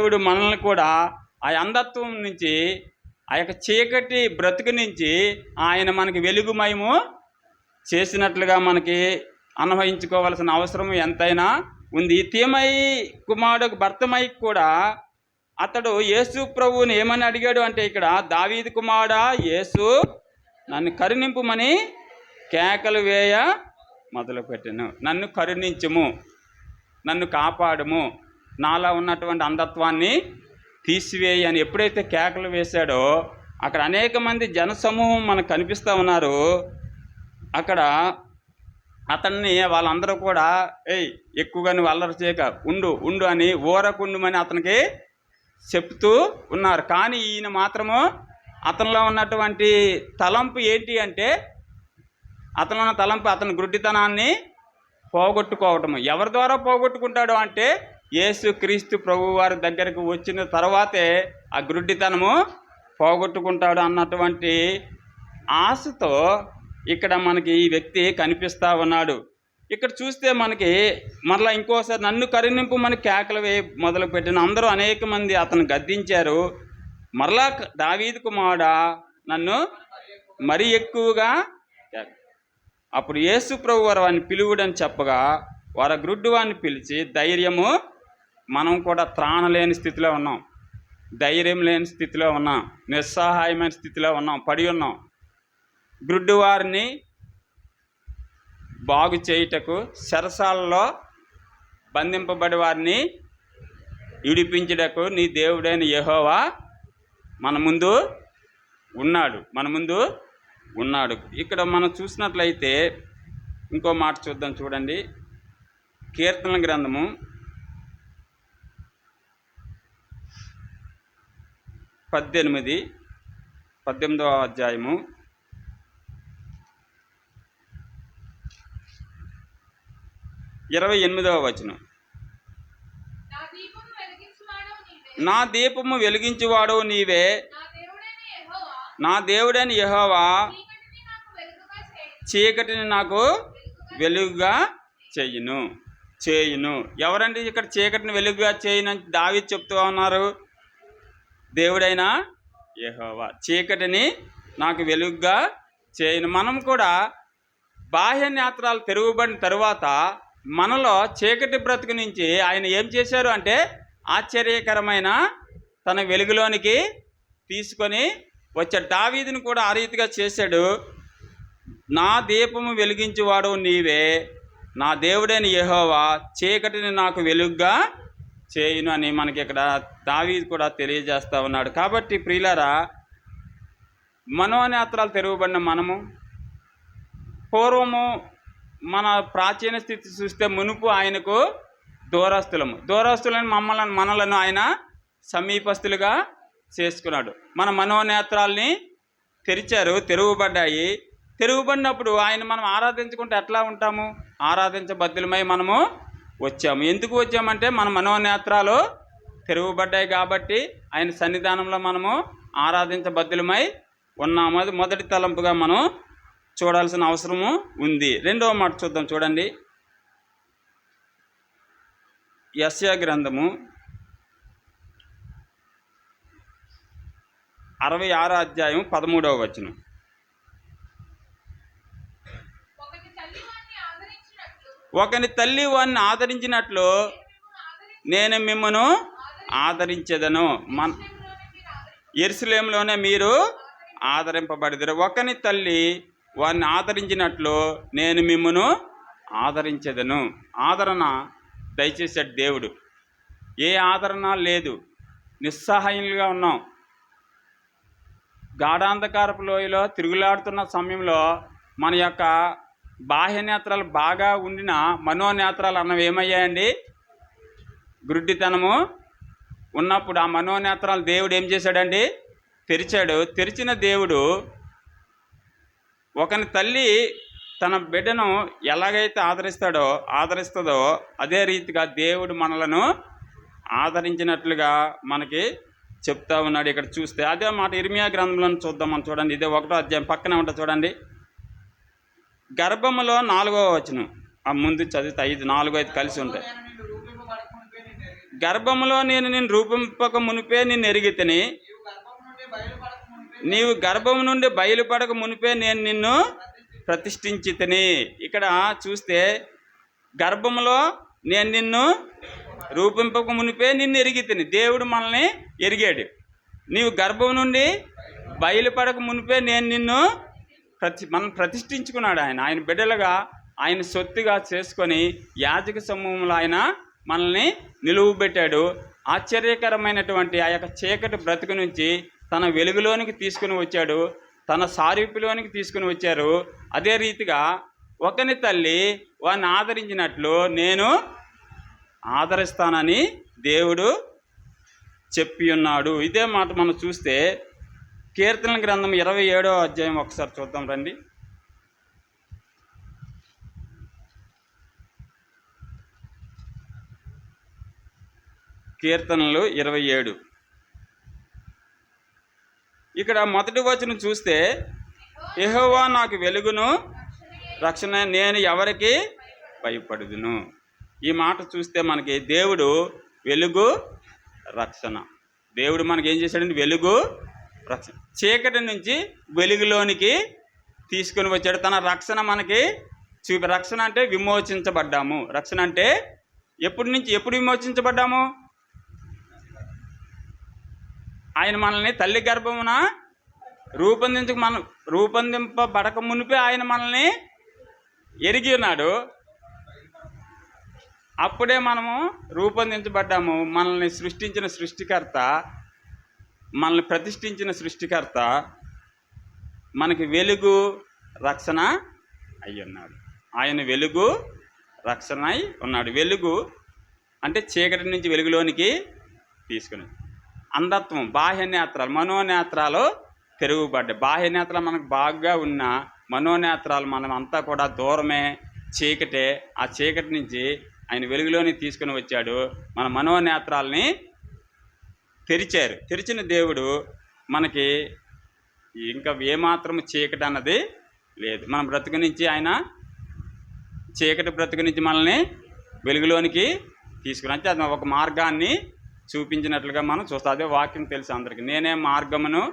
దేవుడు మనల్ని కూడా ఆ అంధత్వం నుంచి ఆ యొక్క చీకటి బ్రతుకు నుంచి ఆయన మనకి వెలుగుమయము చేసినట్లుగా మనకి అనుభవించుకోవలసిన అవసరం ఎంతైనా ఉంది. తీమై కుమారుడు భర్తమై కూడా అతడు యేసు ప్రభువుని ఏమని అడిగాడు అంటే ఇక్కడ దావీద్ కుమారుడా యేసు నన్ను కరుణింపుమని కేకలు వేయ మొదలుపెట్టాను. నన్ను కరుణించము నన్ను కాపాడము. నాలో ఉన్నటువంటి అంధత్వాన్ని తీసివేయి అని ఎప్పుడైతే కేకలు వేశాడో అక్కడ అనేక మంది జనసమూహం మనకు కనిపిస్తూ ఉన్నారు. అక్కడ అతన్ని వాళ్ళందరూ కూడా ఏయ్ ఎక్కువగా నువ్వు అల్లరి చేయక ఉండు ఉండు అని ఊరకుండుమని అతనికి చెప్తూ ఉన్నారు. కానీ ఈయన మాత్రము అతనిలో ఉన్నటువంటి తలంపు ఏంటి అంటే అతనిలో ఉన్న తలంపు అతని గుడ్డితనాన్ని పోగొట్టుకోవటము. ఎవరి ద్వారా పోగొట్టుకుంటాడు అంటే యేసు క్రీస్తు ప్రభువారి దగ్గరకు వచ్చిన తర్వాతే ఆ గ్రుడ్డితనము పోగొట్టుకుంటాడు అన్నటువంటి ఆశతో ఇక్కడ మనకి ఈ వ్యక్తి కనిపిస్తూ ఉన్నాడు. ఇక్కడ చూస్తే మనకి మరలా ఇంకోసారి నన్ను కరుణింపు మన కేకలు వేయి మొదలు పెట్టిన అందరూ అనేక మంది అతను గద్దించారు. మరలా దావీదు కుమారుడా నన్ను మరి ఎక్కువగా అప్పుడు యేసు ప్రభు వారు వారిని పిలువుడని చెప్పగా వారి గ్రుడ్డు వారిని పిలిచి ధైర్యము మనం కూడా త్రాణ లేని స్థితిలో ఉన్నాం. ధైర్యం లేని స్థితిలో ఉన్నాం. నిస్సహాయమైన స్థితిలో ఉన్నాం. పడి ఉన్నాం. గ్రుడ్డు వారిని బాగు చేయుటకు శరసాలలో బంధింపబడి వారిని విడిపించుటకు నీ దేవుడైన యెహోవా మన ముందు ఉన్నాడు. మన ముందు ఉన్నాడు. ఇక్కడ మనం చూసినట్లయితే ఇంకో మాట చూద్దాం చూడండి. కీర్తన గ్రంథము పద్దెనిమిది పద్దెనిమిదవ అధ్యాయము. ఇరవై ఎనిమిదవ వచనం. నా దీపము వెలిగించువాడు నీవే. నా దేవుడైన యహోవా చీకటిని నాకు వెలుగుగా చేయి. చీకటిని నాకు వెలుగుగా చెయ్యును చేయును. ఎవరండి ఇక్కడ చీకటిని వెలుగుగా చేయనని దావి చెప్తూ ఉన్నారు? దేవుడైన యహోవా. చీకటిని నాకు వెలుగుగా చేయను. మనం కూడా బాహ్య నేత్రాలు తెరువబడిన తరువాత మనలో చీకటి బ్రతుకు నుంచి ఆయన ఏం చేశారు అంటే ఆశ్చర్యకరమైన తన వెలుగులోనికి తీసుకొని వచ్చే దావీదిని కూడా ఆ రీతిగా చేశాడు. నా దీపము వెలిగించేవాడు నీవే. నా దేవుడైన యహోవా చీకటిని నాకు వెలుగుగా చేయును అని మనకి ఇక్కడ దావీదు కూడా తెలియజేస్తూ ఉన్నాడు. కాబట్టి ప్రియులరా మనోనేత్రాలు తెరవబడిన మనము పూర్వము మన ప్రాచీన స్థితి చూస్తే మునుపు ఆయనకు దూరస్తులము. దూరస్తులను మమ్మల్ని మనలను ఆయన సమీపస్తులుగా చేసుకున్నాడు. మన మనోనేత్రాల్ని తెరిచారు తెరువబడ్డాయి. తెరువబడినప్పుడు ఆయన మనం ఆరాధించుకుంటే ఎట్లా ఉంటాము? ఆరాధించబద్దులమై మనము వచ్చాము. ఎందుకు వచ్చామంటే మన మనోనేత్రాలు తెరువబడ్డాయి కాబట్టి ఆయన సన్నిధానంలో మనము ఆరాధించబద్దులమై ఉన్నాము. అది మొదటి తలంపుగా మనం చూడాల్సిన అవసరము ఉంది. రెండవ మాట చూద్దాం చూడండి. యస్యా గ్రంథము అరవై ఆరో అధ్యాయం పదమూడవ వచనం ఒకటి తల్లి వారిని ఆదరించినట్లు ఒకని తల్లి వారిని ఆదరించినట్లు నేను మిమ్మను ఆదరించేదను. మన ఎరుసలేంలోనే మీరు ఆదరింపబడిదరు. ఒకని తల్లి వారిని ఆదరించినట్లు నేను మిమ్మను ఆదరించదను. ఆదరణ దయచేసాడు దేవుడు. ఏ ఆదరణ లేదు. నిస్సహాయంగా ఉన్నాం. గాఢాంధకారపు లోయలో తిరుగులాడుతున్న సమయంలో మన యొక్క బాహ్యనేత్రాలు బాగా ఉండిన మనోనేత్రాలు అన్నవి ఏమయ్యాయండి? గురుడితనము ఉన్నప్పుడు ఆ మనోనేత్రాలు దేవుడు ఏం చేశాడండి? తెరిచాడు. తెరిచిన దేవుడు ఒకని తల్లి తన బిడ్డను ఎలాగైతే ఆదరిస్తాడో ఆదరిస్తుందో అదే రీతిగా దేవుడు మనలను ఆదరించినట్లుగా మనకి చెప్తా ఉన్నాడు ఇక్కడ చూస్తే. అదే మాట ఇర్మియా గ్రంథంలో చూద్దాం మనం చూడండి. ఇదే ఒకటో అధ్యాయం పక్కనే ఉంటుంది చూడండి. గర్భములో నాలుగో వచనం. ఆ ముందు చదివితే ఐదు నాలుగు ఐదు కలిసి ఉంటాయి. గర్భములో నేను నిన్ను రూపింపక మునిపే నిన్ను ఎరిగితేని. నీవు గర్భము నుండి బయలుపడక మునిపే నేను నిన్ను ప్రతిష్ఠించితని. ఇక్కడ చూస్తే గర్భములో నేను నిన్ను రూపింపక మునిపే నిన్ను ఎరిగితేని. దేవుడు మనల్ని ఎరిగాడు. నీవు గర్భం నుండి బయలుపడక మునిపే నేను నిన్ను ప్రతి మనం ప్రతిష్ఠించుకున్నాడు ఆయన. ఆయన బిడ్డలుగా ఆయన సొత్తుగా చేసుకొని యాజక సమూహంలో ఆయన మనల్ని నిలువు పెట్టాడు. ఆశ్చర్యకరమైనటువంటి ఆ యొక్క చీకటి బ్రతుకు నుంచి తన వెలుగులోనికి తీసుకుని వచ్చాడు. తన సారూపులోనికి తీసుకుని వచ్చారు. అదే రీతిగా ఒకని తల్లి వాడిని ఆదరించినట్లు నేను ఆదరిస్తానని దేవుడు చెప్పి ఉన్నాడు. ఇదే మాట మనం చూస్తే కీర్తన గ్రంథం ఇరవై ఏడో అధ్యాయం ఒకసారి చూద్దాం రండి. కీర్తనలు ఇరవై ఏడు. ఇక్కడ మొదటి వచనం చూస్తే ఎహోవా నాకు వెలుగును రక్షణ నేను ఎవరికి భయపడుదును. ఈ మాట చూస్తే మనకి దేవుడు వెలుగు రక్షణ. దేవుడు మనకి ఏం చేశాడండి? వెలుగు చీకటి నుంచి వెలుగులోనికి తీసుకొని వచ్చాడు. తన రక్షణ మనకి చూపి రక్షణ అంటే విమోచించబడ్డాము. రక్షణ అంటే ఎప్పటి నుంచి ఎప్పుడు విమోచించబడ్డాము? ఆయన మనల్ని తల్లి గర్భమున రూపొందించక మనం రూపొందింపబడక మునిపే ఆయన మనల్ని ఎరిగి ఉన్నాడు. అప్పుడే మనము రూపొందించబడ్డాము. మనల్ని సృష్టించిన సృష్టికర్త మనల్ని ప్రతిష్ఠించిన సృష్టికర్త మనకి వెలుగు రక్షణ అయి ఉన్నాడు. ఆయన వెలుగు రక్షణ అయి ఉన్నాడు. వెలుగు అంటే చీకటి నుంచి వెలుగులోనికి తీసుకుని అంధత్వం బాహ్య నేత్రాలు మనోనేత్రాలు పెరుగుబడ్డాయి బాహ్య నేత్రాలు మనకు బాగా ఉన్న మనోనేత్రాలు మనం అంతా కూడా దూరమే చీకటే. ఆ చీకటి నుంచి ఆయన వెలుగులోని తీసుకుని వచ్చాడు. మన మనోనేత్రాలని తెరిచారు. తెరిచిన దేవుడు మనకి ఇంకా ఏమాత్రం చీకటి అన్నది లేదు. మన బ్రతుకు నుంచి ఆయన చీకటి బ్రతుకు నుంచి మనల్ని వెలుగులోనికి తీసుకుని అంటే అది ఒక మార్గాన్ని చూపించినట్లుగా మనం చూస్తాం. అదే వాక్యం తెలుసు అందరికీ. నేనే మార్గమును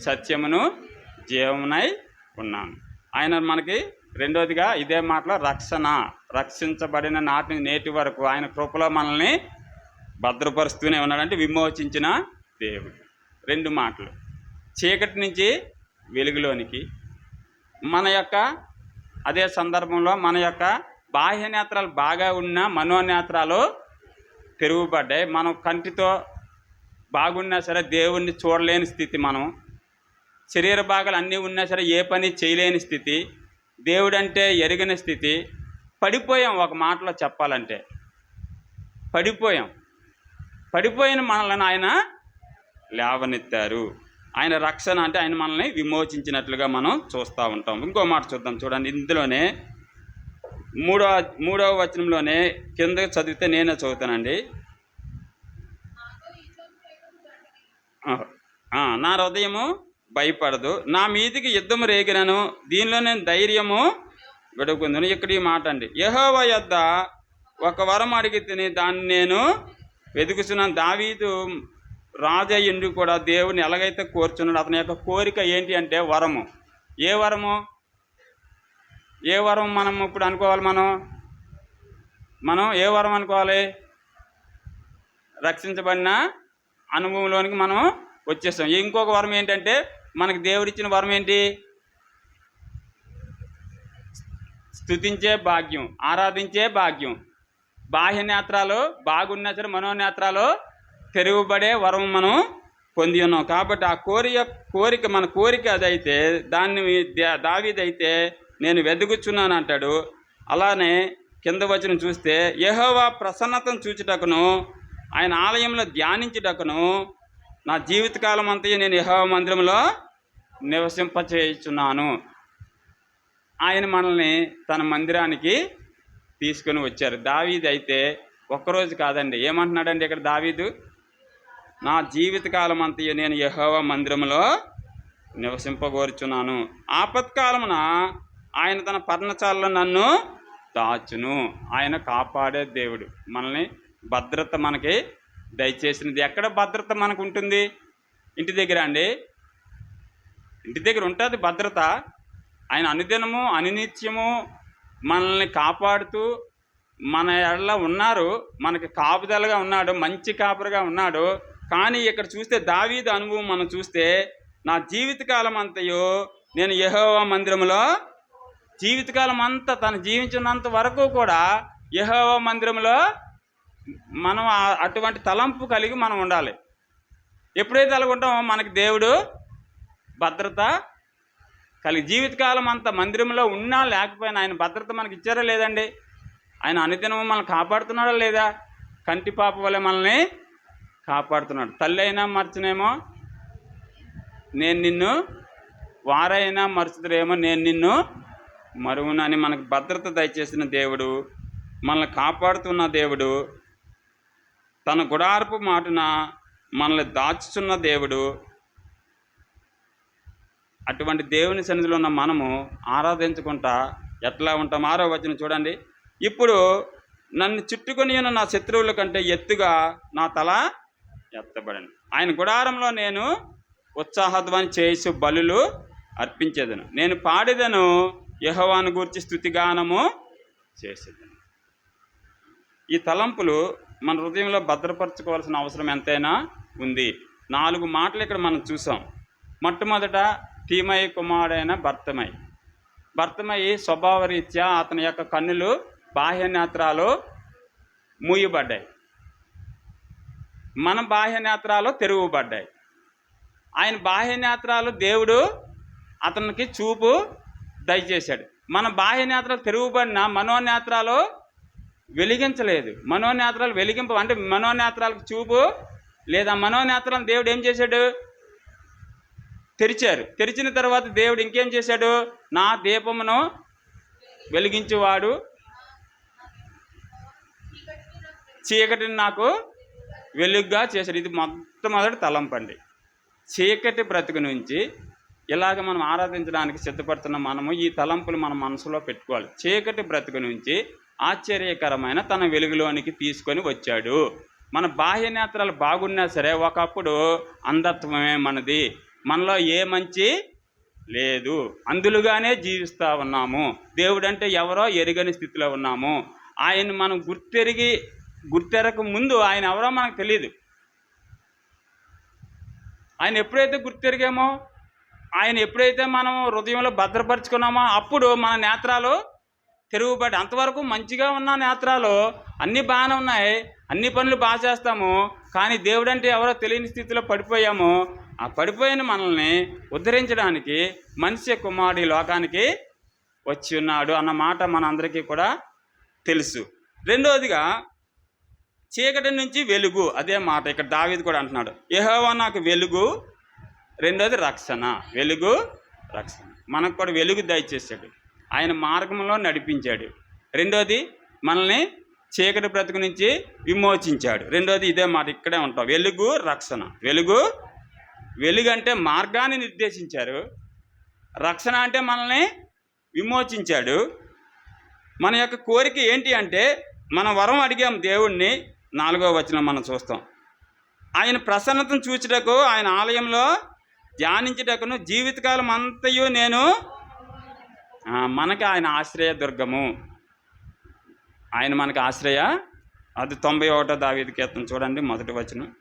సత్యమును జీవమునై ఉన్నాను. ఆయన మనకి రెండోదిగా ఇదే మాటలో రక్షణ రక్షించబడిన నాటి నేటి వరకు ఆయన కృపలో మనల్ని భద్రపరుస్తూనే ఉన్నాడంటే విమోచించిన దేవుడు. రెండు మాటలు. చీకటి నుంచి వెలుగులోనికి మన యొక్క అదే సందర్భంలో మన యొక్క బాహ్య నేత్రాలు బాగా ఉన్న మనోనేత్రాలు పెరుగుపడ్డాయి మనం కంటితో బాగున్నా సరే దేవుణ్ణి చూడలేని స్థితి మనం. శరీర భాగాలు అన్నీ ఉన్నా సరే ఏ పని చేయలేని స్థితి. దేవుడంటే ఎరిగిన స్థితి. పడిపోయాం ఒక మాటలో చెప్పాలంటే. పడిపోయాం. పడిపోయిన మనల్ని ఆయన లేవనెత్తారు. ఆయన రక్షణ అంటే ఆయన మనల్ని విమోచించినట్లుగా మనం చూస్తూ ఉంటాం. ఇంకో మాట చూద్దాం చూడండి. ఇందులోనే మూడో మూడవ వచనంలోనే కింద చదివితే నేనే చదువుతానండి. నా హృదయము భయపడదు. నా మీదికి యుద్ధము రేగినను. దీనిలో నేను ధైర్యము విడుకుందును. ఇక్కడ ఈ మాట అండి. యహోవ యొద్ద ఒక వరం అడిగి తిని దాన్ని నేను వెతుకుతున్నాను దావీదు రాజయ్యుండి కూడా దేవుని ఎలాగైతే కోరుచున్నాడు అతని యొక్క కోరిక ఏంటి అంటే వరము. ఏ వరము? ఏ వరం మనం ఇప్పుడు అనుకోవాలి మనం? మనం ఏ వరం అనుకోవాలి? రక్షించబడిన అనుభవంలోనికి మనం వచ్చేస్తాం. ఇంకొక వరం ఏంటంటే మనకి దేవుడిచ్చిన వరం ఏంటి? స్థుతించే భాగ్యం ఆరాధించే భాగ్యం. బాహ్య నేత్రాలు బాగున్నచర సరే మనోనేత్రాలు పెరుగుబడే వరం మనం పొంది ఉన్నాం. కాబట్టి ఆ కోరిక కోరిక మన కోరిక అదైతే దాన్ని దావీదైతే నేను వెతుకుచున్నాను అంటాడు. అలానే కింద వచ్చిన చూస్తే యహోవా ప్రసన్నతను చూచుటకును ఆయన ఆలయంలో ధ్యానించుటకును నా జీవితకాలం అంతా నేను యహోవా మందిరంలో నివసింపచేయుచున్నాను. ఆయన మనల్ని తన మందిరానికి తీసుకొని వచ్చారు. దావీదు అయితే ఒక్కరోజు కాదండి ఏమంటున్నాడండి ఇక్కడ దావీదు? నా జీవితకాలం అంతయు నేను యహోవ మందిరంలో నివసింపగోరుచున్నాను ఆపత్కాలమున ఆయన తన పర్ణచాలలో నన్ను దాచును. ఆయన కాపాడే దేవుడు. మనల్ని భద్రత మనకి దయచేసినది. ఎక్కడ భద్రత మనకు ఉంటుంది ఇంటి దగ్గర అండి. ఇంటి దగ్గర ఉంటుంది భద్రత. ఆయన అనుదినము అనినిత్యము మనల్ని కాపాడుతూ మన ఎడల ఉన్నారు. మనకి కాపుదలగా ఉన్నాడు మంచి కాపురగా ఉన్నాడు. కానీ ఇక్కడ చూస్తే దావీదు అనుభవం మనం చూస్తే నా జీవితకాలం అంతయు నేను యహోవా మందిరంలో జీవితకాలం అంతా తను జీవించినంత వరకు కూడా యహోవా మందిరంలో మనం అటువంటి తలంపు కలిగి మనం ఉండాలి. ఎప్పుడైతే అలాగ ఉంటామో మనకి దేవుడు భద్రత కలిగి జీవితకాలం అంత మందిరంలో ఉన్నా లేకపోయినా ఆయన భద్రత మనకి ఇచ్చారా లేదండి? ఆయన అనుదినం మనల్ని కాపాడుతున్నాడా లేదా? కంటి పాప వల్ల మనల్ని కాపాడుతున్నాడు. తల్లి అయినా మర్చనేమో నేను నిన్ను వారైనా మరుచుతురేమో నేను నిన్ను మరువునని మనకు భద్రత దయచేసిన దేవుడు మనల్ని కాపాడుతున్న దేవుడు తన గుడారపు మాటున మనల్ని దాచుచున్న దేవుడు అటువంటి దేవుని సన్నిధిలో ఉన్న మనము ఆరాధించుకుంటా ఎట్లా ఉంటాం ఆరో వచ్చిన చూడండి. ఇప్పుడు నన్ను చుట్టుకొని ఉన్న నా శత్రువుల కంటే ఎత్తుగా నా తల ఎత్తబడను. ఆయన గుడారంలో నేను ఉత్సాహధ్వని చేసు బలులు అర్పించేదను. నేను పాడేదను యహవాను గూర్చి స్థుతిగానము చేసేదను. ఈ తలంపులు మన హృదయంలో భద్రపరచుకోవాల్సిన అవసరం ఎంతైనా ఉంది. నాలుగు మాటలు ఇక్కడ మనం చూసాం. మొట్టమొదట తీమయ్య కుమారుడైన భర్తమై భర్తమయ్యి స్వభావరీత్యా అతని యొక్క కన్నులు బాహ్య నేత్రాలు మూయబడ్డాయి. మన బాహ్య నేత్రాలు తెరువబడ్డాయి. ఆయన బాహ్య నేత్రాలు దేవుడు అతనికి చూపు దయచేశాడు. మన బాహ్య నేత్రాలు తెరువబడిన మనోనేత్రాలు వెలిగించలేదు. మనోనేత్రాలు వెలిగింపు అంటే మనోనేత్రాలకు చూపు లేదా మనోనేత్రాలను దేవుడు ఏం చేశాడు? తెరిచారు. తెరిచిన తర్వాత దేవుడు ఇంకేం చేశాడు? నా దీపమును వెలిగించేవాడు. చీకటిని నాకు వెలుగ్గా చేశాడు. ఇది మొట్టమొదటి తలంపండి. చీకటి బ్రతుకు నుంచి ఇలాగ మనం ఆరాధించడానికి సిద్ధపడుతున్న మనము ఈ తలంపులు మన మనసులో పెట్టుకోవాలి. చీకటి బ్రతుకు నుంచి ఆశ్చర్యకరమైన తన వెలుగులోనికి తీసుకొని వచ్చాడు. మన బాహ్య నేత్రాలు బాగున్నా సరే ఒకప్పుడు అంధత్వమే మనది. మనలో ఏ మంచి లేదు. అందులుగానే జీవిస్తూ ఉన్నాము. దేవుడు అంటే ఎవరో ఎరుగని స్థితిలో ఉన్నాము. ఆయన మనం గుర్తెరిగి గుర్తెరక ముందు ఆయన ఎవరో మనకు తెలియదు ఆయన ఎప్పుడైతే గుర్తెరిగామో ఆయన ఎప్పుడైతే మనం హృదయంలో భద్రపరుచుకున్నామో అప్పుడు మన నేత్రాలు తెరుగుబడి అంతవరకు మంచిగా ఉన్న నేత్రాలు అన్నీ బాగానే ఉన్నాయి. అన్ని పనులు బాగా చేస్తాము. కానీ దేవుడంటే ఎవరో తెలియని స్థితిలో పడిపోయాము. ఆ పడిపోయిన మనల్ని ఉద్ధరించడానికి మనిషి కుమారుడు లోకానికి వచ్చి ఉన్నాడు అన్న మాట మనందరికీ కూడా తెలుసు. రెండవదిగా చీకటి నుంచి వెలుగు అదే మాట ఇక్కడ దావీది కూడా అంటున్నాడు. యెహోవా నాకు వెలుగు రెండోది రక్షణ వెలుగు రక్షణ. మనకు కూడా వెలుగు దయచేశాడు. ఆయన మార్గంలో నడిపించాడు. రెండోది మనల్ని చీకటి బ్రతుకు నుంచి విమోచించాడు. రెండోది ఇదే మాట ఇక్కడే ఉంటాం. వెలుగు రక్షణ. వెలుగు వెలుగు అంటే మార్గాన్ని నిర్దేశించారు. రక్షణ అంటే మనల్ని విమోచించాడు. మన యొక్క కోరిక ఏంటి అంటే మన వరం అడిగాం దేవుణ్ణి. నాలుగో వచనం మనం చూస్తాం. ఆయన ప్రసన్నతను చూచుటకు ఆయన ఆలయంలో ధ్యానించుటకును జీవితకాలం అంతయు నేను మనకి ఆయన ఆశ్రయ దుర్గము ఆయన మనకి ఆశ్రయ అది తొంభై ఒకటో దావేది కీర్తన చూడండి మొదటి వచనం.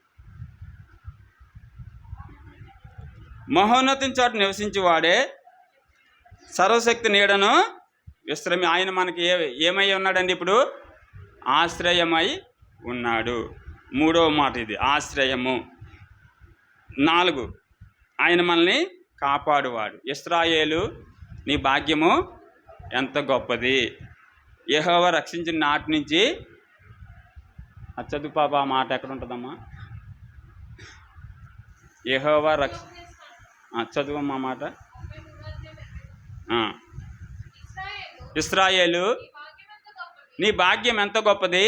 మహోన్నతిని చోట నివసించేవాడే సర్వశక్తి నీడను విశ్రమి. ఆయన మనకి ఏ ఏమై ఉన్నాడండి ఇప్పుడు? ఆశ్రయమై ఉన్నాడు. మూడవ మాట ఇది ఆశ్రయము. నాలుగు ఆయన మనల్ని కాపాడువాడు. ఇస్రాయేలు నీ భాగ్యము ఎంత గొప్పది. యహోవ రక్షించిన నాటి నుంచి అచ్చదు పాప ఆ మాట ఎక్కడ ఉంటుందమ్మా? యహోవ రక్ష చదువమ్మా మాట. ఇస్రాయేలు నీ భాగ్యం ఎంత గొప్పది?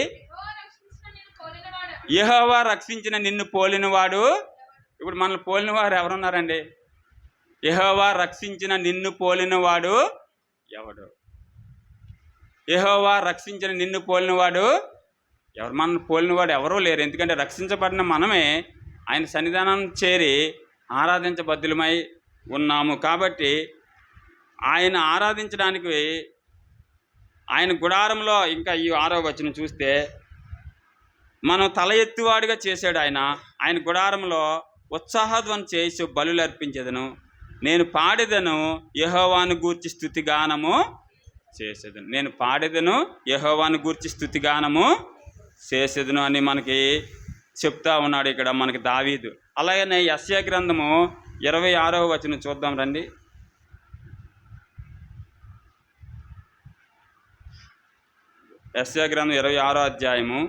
యహోవా రక్షించిన నిన్ను పోలినవాడు. ఇప్పుడు మనల్ని పోలినవారు ఎవరున్నారండి? యహోవా రక్షించిన నిన్ను పోలినవాడు ఎవడు? యహోవా రక్షించిన నిన్ను పోలినవాడు ఎవరు? మనల్ని పోలినవాడు ఎవరూ లేరు. ఎందుకంటే రక్షించబడిన మనమే ఆయన సన్నిధానం చేరి ఆరాధించబద్దులమై ఉన్నాము. కాబట్టి ఆయన ఆరాధించడానికి ఆయన గుడారంలో ఇంకా ఈ ఆరో వచ్చిన చూస్తే మనం తల ఎత్తువాడిగా చేశాడు ఆయన. ఆయన గుడారంలో ఉత్సాహధ్వని చేసి బలులు అర్పించేదను నేను పాడేదను యహోవాను గూర్చి స్థుతిగానము చేసేదను. నేను పాడేదను యహోవాను గూర్చి స్థుతిగానము చేసేదను అని మనకి చెప్తా ఉన్నాడు ఇక్కడ మనకి దావీదు. అలాగనే యస్య గ్రంథము ఇరవై ఆరవ వచనం చూద్దాం రండి. యస్య గ్రంథం ఇరవై ఆరో అధ్యాయము.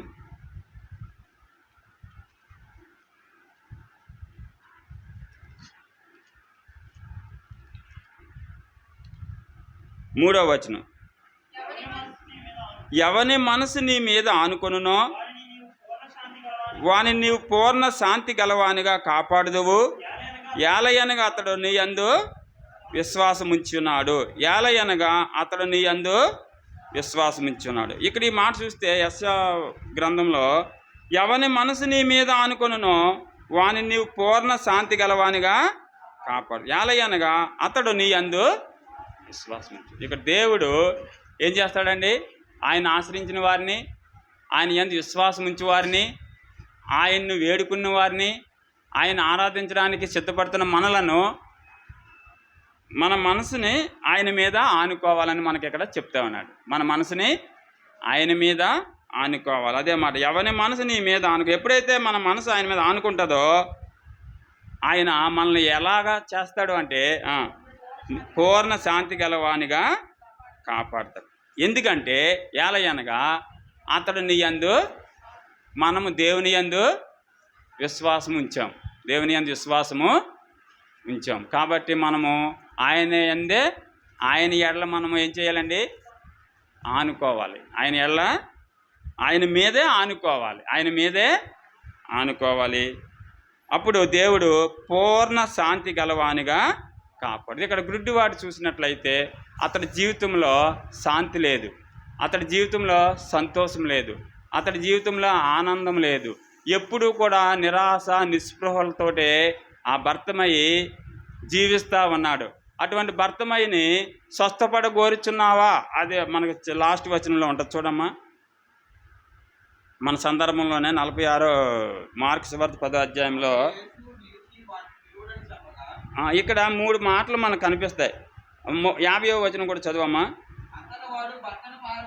మూడో వచనం. ఎవని మనసు నీ మీద ఆనుకొనునో? వాని నీవు పూర్ణ శాంతి గలవానిగా కాపాడుదువు. ఏలయనగా అతడు నీ అందు విశ్వాసముంచున్నాడు ఏలయనగా అతడు నీ అందు విశ్వాసముంచున్నాడు ఇక్కడ ఈ మాట చూస్తే యశ గ్రంథంలో ఎవని మనసు నీ మీద ఆనుకొనునో వాని నీవు పూర్ణ శాంతి గలవానిగా కాపాడు. ఏలయనగా అతడు నీ అందు విశ్వాసం ఇక్కడ దేవుడు ఏం చేస్తాడండి? ఆయన ఆశ్రయించిన వారిని ఆయన ఎందు విశ్వాసం ఉంచి వారిని ఆయన్ను వేడుకున్న వారిని ఆయన ఆరాధించడానికి సిద్ధపడుతున్న మనలను మన మనసుని ఆయన మీద ఆనుకోవాలని మనకి ఇక్కడ చెప్తా ఉన్నాడు. మన మనసుని ఆయన మీద ఆనుకోవాలి. అదే మాట ఎవరి మనసు నీ మీద ఆనుకో ఎప్పుడైతే మన మనసు ఆయన మీద ఆనుకుంటుందో ఆయన మనల్ని ఎలాగా చేస్తాడు అంటే పూర్ణ శాంతి గలవానిగా కాపాడతాడు. ఎందుకంటే ఏలయనగా అతడు నీ అందు మనము దేవుని యందు విశ్వాసం ఉంచాం. దేవుని యందు విశ్వాసము ఉంచాం. కాబట్టి మనము ఆయన ఎందే ఆయన ఎడల మనము ఏం చేయాలండి? ఆనుకోవాలి. ఆయన ఎడల ఆయన మీదే ఆనుకోవాలి. ఆయన మీదే ఆనుకోవాలి. అప్పుడు దేవుడు పూర్ణ శాంతి గలవానిగా కాపాడు. ఇక్కడ గుడ్డివాడు చూసినట్లయితే అతడి జీవితంలో శాంతి లేదు. అతడి జీవితంలో సంతోషం లేదు. అతడి జీవితంలో ఆనందం లేదు. ఎప్పుడూ కూడా నిరాశ నిస్పృహలతోటే ఆ భర్తమయ్యి జీవిస్తూ ఉన్నాడు. అటువంటి భర్తమయ్యని స్వస్థపడ కోరుచున్నావా అదే మనకి లాస్ట్ వచనంలో ఉంటుంది చూడమ్మా. మన సందర్భంలోనే నలభై ఆరో మార్క్స్ వర్త్ పదో అధ్యాయంలో ఇక్కడ మూడు మాటలు మనకు కనిపిస్తాయి. యాభైవ వచనం కూడా చదువమ్మా.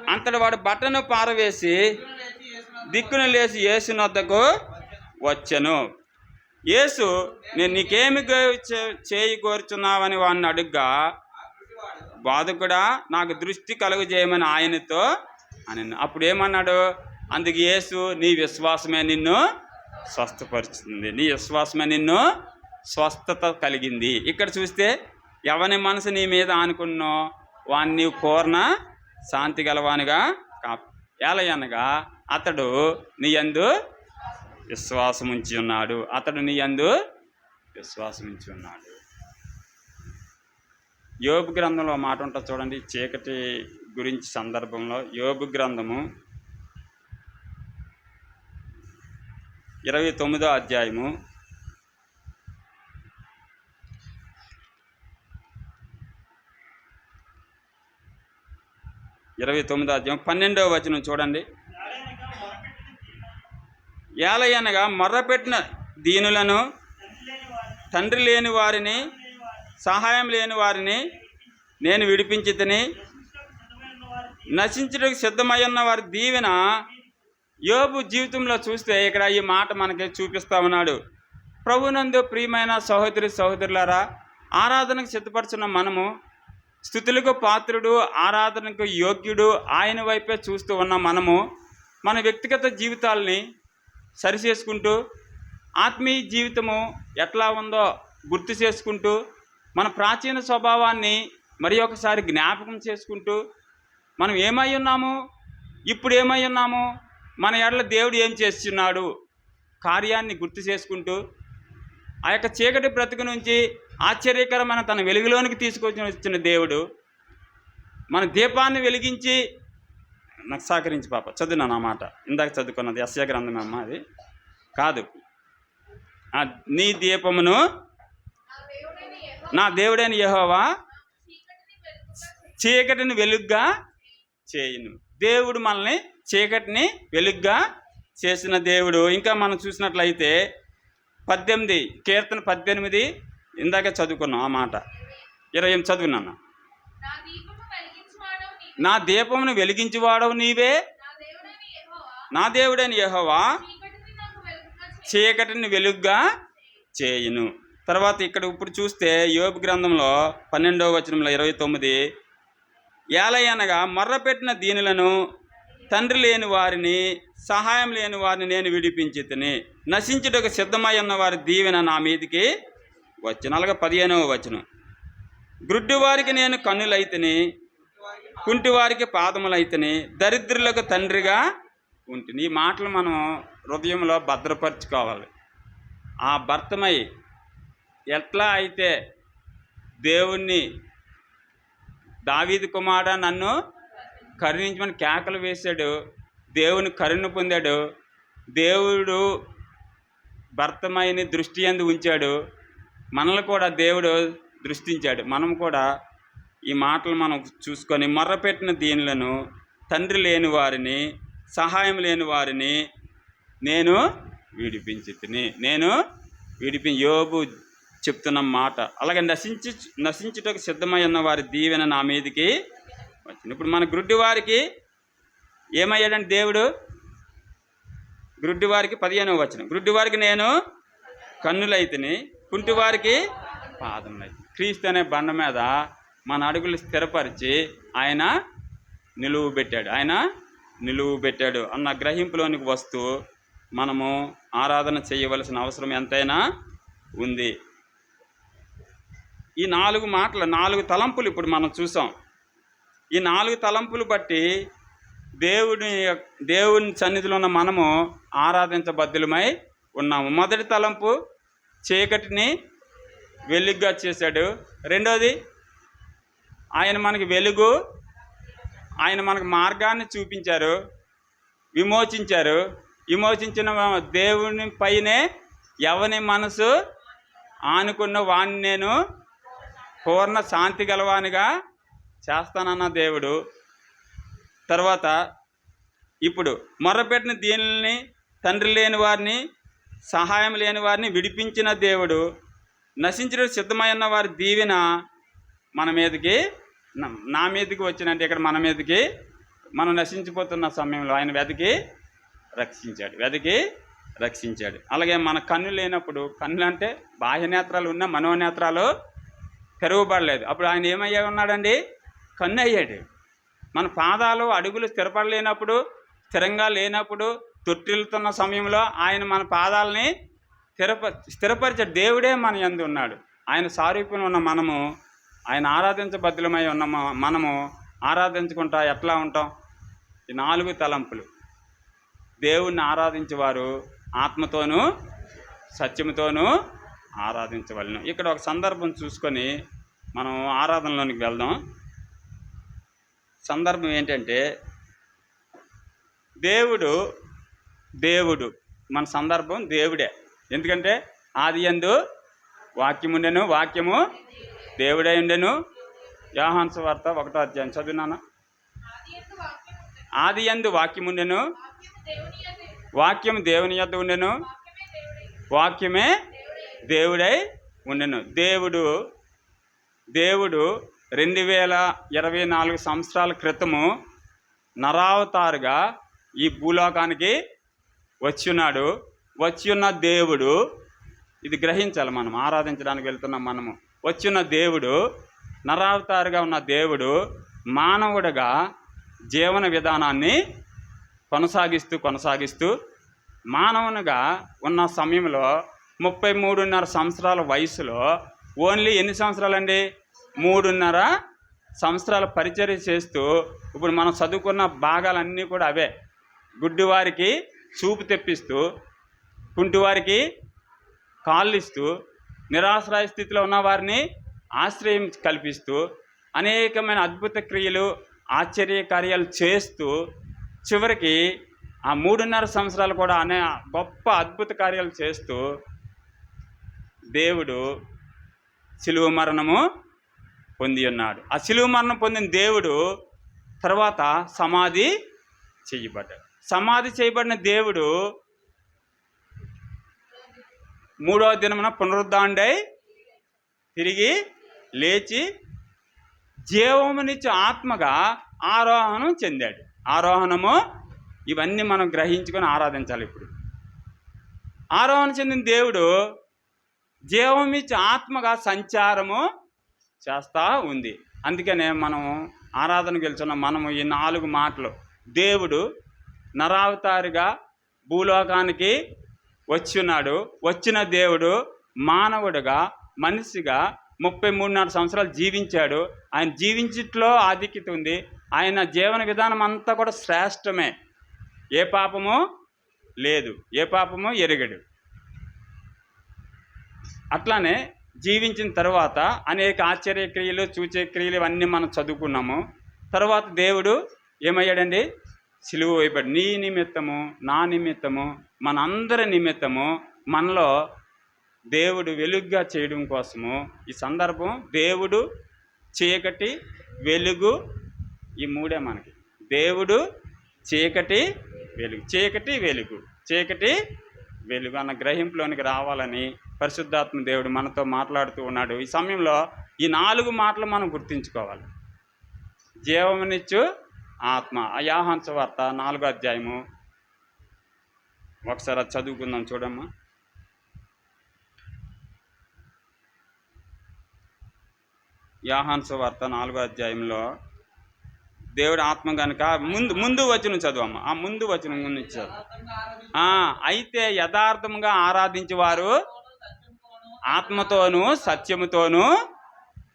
అంతటి వాడు బట్టను పారవేసి దిక్కున లేచి యేసు నొద్దకు వచ్చెను. యేసు నేను నీకేమి గో- చేయి కోరుచున్నావని వాడిని అడుగ్గా బాధకుడా నాకు దృష్టి కలుగు చేయమని ఆయనతో అని అప్పుడు ఏమన్నాడు? అందుకు యేసు నీ విశ్వాసమే నిన్ను స్వస్థపరుస్తుంది నీ విశ్వాసమే నిన్ను స్వస్థత కలిగింది. ఇక్కడ చూస్తే ఎవని మనసు నీ మీద ఆనుకున్నో వాణ్ణి నీవు పూర్ణ శాంతి గలవానిగా కా ఏలయనగా అతడు నీ యందు విశ్వాసం ఉంచి ఉన్నాడు. అతడు నీ యందు విశ్వాసం ఉంచి ఉన్నాడు. యోబు గ్రంథంలో మాట ఉంటుంది చూడండి చీకటి గురించి సందర్భంలో. యోబు గ్రంథము ఇరవై తొమ్మిదో అధ్యాయము. ఇరవై తొమ్మిదో అధ్యాయం. పన్నెండవ వచనం చూడండి. ఏలయనగా మొర్రపెట్టిన దీనులను తండ్రి లేని వారిని సహాయం లేని వారిని నేను విడిపించితిని. నశించడానికి సిద్ధమై ఉన్న వారి దీవెన యోబు జీవితంలో చూస్తే ఇక్కడ ఈ మాట మనకి చూపిస్తా ఉన్నాడు. ప్రభునందు ప్రియమైన సహోదరి సహోదరులారా ఆరాధనకు సిద్ధపరచున్న మనము స్థుతులకు పాత్రుడు ఆరాధనకు యోగ్యుడు ఆయన వైపే చూస్తూ ఉన్న మనము మన వ్యక్తిగత జీవితాల్ని సరి చేసుకుంటూ ఆత్మీయ జీవితము ఎట్లా ఉందో గుర్తు చేసుకుంటూ మన ప్రాచీన స్వభావాన్ని మరి ఒకసారి జ్ఞాపకం చేసుకుంటూ మనం ఏమై ఉన్నాము? ఇప్పుడు ఏమై ఉన్నాము? మన ఎడల దేవుడు ఏం చేస్తున్నాడు? కార్యాన్ని గుర్తు చేసుకుంటూ ఆ యొక్క చీకటి బ్రతుకు నుంచి ఆశ్చర్యకరమైన తన వెలుగులోనికి తీసుకొచ్చి వచ్చిన దేవుడు. మన దీపాన్ని వెలిగించి నాకు సహకరించి పాప చదివినాను నా మాట. ఇందాక చదువుకున్నది అస్య గ్రంథం అమ్మ అది. కాదు. నీ దీపమును నా దేవుడైన యహోవా చీకటిని వెలుగ్గా చేయును. దేవుడు మనల్ని చీకటిని వెలుగ్గా చేసిన దేవుడు. ఇంకా మనం చూసినట్లయితే పద్దెనిమిది కీర్తన పద్దెనిమిది ఇందాక చదువుకున్నాం ఆ మాట. ఇరవై చదువున్నాను నా దీపమును వెలిగించువాడవు నీవే. నా దేవుడైన యహోవా చీకటిని వెలుగ్గా చేయును. తర్వాత ఇక్కడ ఇప్పుడు చూస్తే యోబు గ్రంథంలో పన్నెండవ వచనంలో ఇరవై తొమ్మిది. ఏలయనగా మర్రపెట్టిన దీనులను తండ్రి లేని వారిని సహాయం లేని వారిని నేను విడిపించి తిని నశించుటకు సిద్ధమై ఉన్న వారి దీవెన నా మీదికి వచ్చిన. అలాగే పదిహేనవ వచనం. గ్రుడ్డి వారికి నేను కన్నులైతిని కుంటి వారికి దరిద్రులకు తండ్రిగా ఉంటుంది ఈ మాటలు మనం హృదయంలో భద్రపరచుకోవాలి. ఆ భర్తమై ఎట్లా అయితే దేవుణ్ణి దావీది కుమార నన్ను కరుణించమని కేకలు వేశాడు దేవుని కరుణ పొందాడు దేవుడు భర్తమైని దృష్టి అందు ఉంచాడు మనల్ని కూడా దేవుడు దృష్టించాడు. మనం కూడా ఈ మాటలు మనం చూసుకొని మొర్రపెట్టిన దీనులను తండ్రి లేని వారిని సహాయం లేని వారిని నేను విడిపించి తిని నేను విడిపి యోబు చెప్తున్న మాట. అలాగే నశించి నశించుటకు సిద్ధమై ఉన్న వారి దీవెన నా మీదకి వచ్చింది. ఇప్పుడు మన గ్రుడ్డి వారికి ఏమయ్యాడంటే దేవుడు? గ్రుడ్డి వారికి పదిహేనవ వచ్చిన గ్రుడ్డి వారికి నేను కన్నులైతిని కుంటి వారికి పాదములైతే క్రీస్తు అనే బండ మీద మన అడుగులు స్థిరపరిచి ఆయన నిలువు పెట్టాడు. ఆయన నిలువు పెట్టాడు అన్న గ్రహింపులోనికి వస్తూ మనము ఆరాధన చేయవలసిన అవసరం ఎంతైనా ఉంది. ఈ నాలుగు మాటలు నాలుగు తలంపులు ఇప్పుడు మనం చూసాం. ఈ నాలుగు తలంపులు బట్టి దేవుని యొక్క- దేవుని సన్నిధిలో ఉన్న మనము ఆరాధించబద్దులమై ఉన్నాము. మొదటి తలంపు చీకటిని వెలుగ్గా చేశాడు. రెండోది ఆయన మనకి వెలుగు ఆయన మనకు మార్గాన్ని చూపించారు విమోచించారు. విమోచించిన దేవుని పైనే ఎవని మనసు ఆనుకున్న వాణ్ణి నేను పూర్ణ శాంతి గలవానిగా చేస్తానన్న దేవుడు. తర్వాత ఇప్పుడు మొర్రపెట్టిన దీనిని తండ్రి లేని వారిని సహాయం లేని వారిని విడిపించిన దేవుడు. నశించడం సిద్ధమైన వారి దీవెన మన మీదకి నా- మీదకి వచ్చినంటే ఇక్కడ మన మీదకి మనం నశించిపోతున్న సమయంలో ఆయన వెతికి రక్షించాడు వెతికి రక్షించాడు. అలాగే మన కన్ను లేనప్పుడు కన్నులు అంటే బాహ్య నేత్రాలు ఉన్న మనోనేత్రాలు తెరవబడలేదు. అప్పుడు ఆయన ఏమయ్యా ఉన్నాడండి? కన్ను అయ్యాడు. మన పాదాలు అడుగులు స్థిరపడలేనప్పుడు స్థిరంగా లేనప్పుడు తొట్టిల్లుతున్న సమయంలో ఆయన మన పాదాలని స్థిరప స్థిరపరిచే దేవుడే మన యందు ఉన్నాడు. ఆయన సారూప్యం ఉన్న మనము ఆయన ఆరాధించబద్ధులమై ఉన్న మనము ఆరాధించుకుంటా ఎట్లా ఉంటాం? ఈ నాలుగు తలంపులు. దేవుణ్ణి ఆరాధించేవారు ఆత్మతోనూ సత్యముతోనూ ఆరాధించవలను. ఇక్కడ ఒక సందర్భం చూసుకొని మనం ఆరాధనలోనికి వెళ్దాం. సందర్భం ఏంటంటే దేవుడు దేవుడు. మన సందర్భం దేవుడే. ఎందుకంటే ఆది ఎందు వాక్యముండెను వాక్యము దేవుడై ఉండెను. యోహాన్స్ వార్త ఒకటో అధ్యాయం. చదువునానా ఆది ఎందు వాక్యం ఉండెను. వాక్యం దేవుని యొద్ ఉండెను. వాక్యమే దేవుడై ఉండెను. దేవుడు దేవుడు రెండు వేల ఇరవై నాలుగు సంవత్సరాల క్రితము నరావతారుగా ఈ భూలోకానికి వచ్చినాడు వచ్చి ఉన్న దేవుడు ఇది గ్రహించాలి మనం ఆరాధించడానికి వెళ్తున్నాం మనము. వచ్చిన దేవుడు నరావతారుగా ఉన్న దేవుడు మానవుడిగా జీవన విధానాన్ని కొనసాగిస్తూ కొనసాగిస్తూ మానవునిగా ఉన్న సమయంలో ముప్పై మూడున్నర సంవత్సరాల వయసులో ఓన్లీ ఎన్ని సంవత్సరాలండి? మూడున్నర సంవత్సరాల పరిచర్య చేస్తూ ఇప్పుడు మనం చదువుకున్న భాగాలన్నీ కూడా అవే. గుడ్డివారికి చూపు తెప్పిస్తూ కుంటివారికి కాళ్ళు ఇస్తూ నిరాశ్రయ స్థితిలో ఉన్న వారిని ఆశ్రయం కల్పిస్తూ అనేకమైన అద్భుత క్రియలు ఆశ్చర్య కార్యాలు చేస్తూ చివరికి ఆ మూడున్నర సంవత్సరాలు కూడా అనే గొప్ప అద్భుత కార్యాలు చేస్తూ దేవుడు శిలువ మరణము పొంది ఉన్నాడు. ఆ శిలువ మరణం పొందిన దేవుడు తర్వాత సమాధి చేయబడ్డాడు. సమాధి చేయబడిన దేవుడు మూడవ దినమున పునరుద్ధాండై తిరిగి లేచి జీవమునిచ్చు ఆత్మగా ఆరోహణం చెందాడు. ఆరోహణము ఇవన్నీ మనం గ్రహించుకొని ఆరాధించాలి ఇప్పుడు. ఆరోహణ చెందిన దేవుడు జీవమిచ్చి ఆత్మగా సంచారము చేస్తూ ఉంది. అందుకనే మనం ఆరాధనకు వెళ్తున్న మనము ఈ నాలుగు మాటలు. దేవుడు నరావతారిగా భూలోకానికి వచ్చినాడు వచ్చిన దేవుడు మానవుడుగా మనిషిగా ముప్పై మూడున్నర సంవత్సరాలు జీవించాడు. ఆయన జీవించిట్లో ఆధిక్యత ఉంది. ఆయన జీవన విధానం అంతా కూడా శ్రేష్టమే. ఏ పాపము లేదు. ఏ పాపము ఎరగడు. అట్లానే జీవించిన తర్వాత అనేక ఆశ్చర్యక్రియలు సూచక్రియలు ఇవన్నీ మనం చదువుకున్నాము. తర్వాత దేవుడు ఏమయ్యాడండి? సిలువ వేయబడి నీ నిమిత్తము నా నిమిత్తము మనందరి నిమిత్తము మనలో దేవుడు వెలుగుగా చేయడం కోసము ఈ సందర్భం దేవుడు చీకటి వెలుగు ఈ మూడే మనకి. దేవుడు చీకటి వెలుగు. చీకటి వెలుగు. చీకటి వెలుగు అన్న గ్రహింపులోనికి రావాలని పరిశుద్ధాత్మ దేవుడు మనతో మాట్లాడుతూ ఉన్నాడు. ఈ సమయంలో ఈ నాలుగు మాటలు మనం గుర్తుంచుకోవాలి. జీవమునిచ్చు ఆత్మ. అయాహాంస వార్త నాలుగో అధ్యాయము ఒకసారి అది చదువుకుందాం చూడమ్మా. యాహాన్సు వార్త నాలుగో అధ్యాయంలో దేవుడు ఆత్మ కనుక ముందు ముందు వచనం చదువమ్మ. ఆ ముందు వచనం ముందు చదువు అయితే యథార్థముగా ఆరాధించేవారు ఆత్మతోనూ సత్యముతోనూ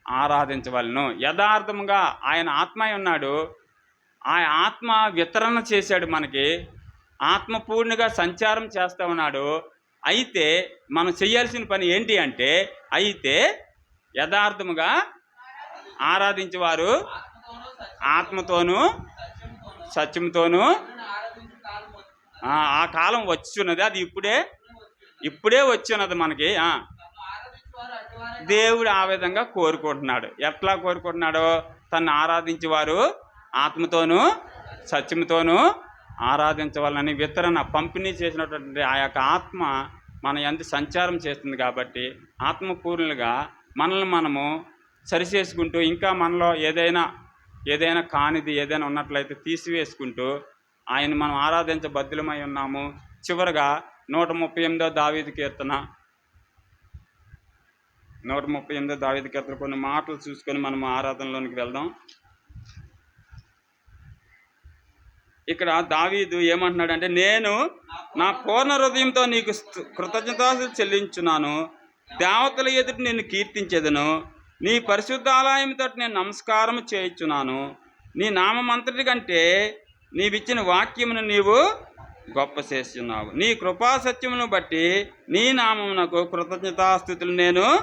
ఆరాధించవలను. యథార్థముగా ఆయన ఆత్మ అయి ఉన్నాడు. ఆ ఆత్మ వితరణ చేశాడు మనకి. ఆత్మపూర్ణిగా సంచారం చేస్తూ ఉన్నాడు. అయితే మనం చేయాల్సిన పని ఏంటి అంటే అయితే యథార్థముగా ఆరాధించేవారు ఆత్మతోనూ సత్యంతోనూ ఆ కాలం వచ్చున్నది. అది ఇప్పుడే ఇప్పుడే వచ్చున్నది మనకి దేవుడు ఆ విధంగా కోరుకుంటున్నాడు. ఎట్లా కోరుకుంటున్నాడో తను ఆరాధించేవారు ఆత్మతోనూ సత్యంతోనూ ఆరాధించవాలని వితరణ పంపిణీ చేసినటువంటి ఆ యొక్క ఆత్మ మన ఎంత సంచారం చేస్తుంది కాబట్టి ఆత్మపూర్ణులుగా మనల్ని మనము సరిచేసుకుంటూ ఇంకా మనలో ఏదైనా ఏదైనా కానిది ఏదైనా ఉన్నట్లయితే తీసివేసుకుంటూ ఆయన మనం ఆరాధించబద్దులమై ఉన్నాము. చివరగా నూట ముప్పై ఎనిమిదో దావీది కీర్తన. నూట ముప్పై ఎనిమిదో దావీదు కీర్తన కొన్ని మాటలు చూసుకొని మనం ఆరాధనలోనికి వెళ్దాం. ఇక్కడ దావీదు ఏమంటున్నాడంటే నేను నా పూర్ణ హృదయంతో నీకు కృతజ్ఞతలు చెల్లించున్నాను దేవతల ఎదుట నేను కీర్తించేదను. నీ పరిశుద్ధాలయంతో నేను నమస్కారం చేయించున్నాను. నీ నామంతటి కంటే నీవిచ్చిన వాక్యమును నీవు గొప్ప చేస్తున్నావు. నీ కృపా సత్యమును బట్టి నీ నామమునకు కృతజ్ఞతాస్థుతులు నేను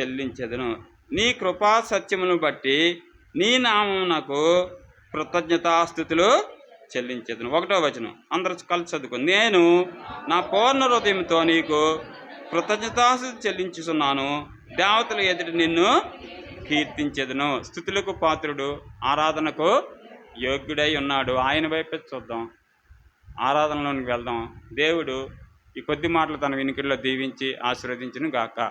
చెల్లించెదను. నీ కృపా సత్యమును బట్టి నీ నామమునకు కృతజ్ఞతాస్థుతులు చెల్లించేదను. ఒకటో వచనం. అందరూ కలిసి చదువుకో నేను నా పూర్ణ హృదయంతో నీకు కృతజ్ఞతాస్థుతి చెల్లించుతున్నాను దేవతల ఎదుటి నిన్ను కీర్తించేదను. స్థుతులకు పాత్రుడు ఆరాధనకు యోగ్యుడై ఉన్నాడు. ఆయన వైపే చూద్దాం. ఆరాధనలోనికి వెళ్దాం. దేవుడు ఈ కొద్ది మాటలు తన వినికిడిలో దీవించి ఆశీర్వదించును గాక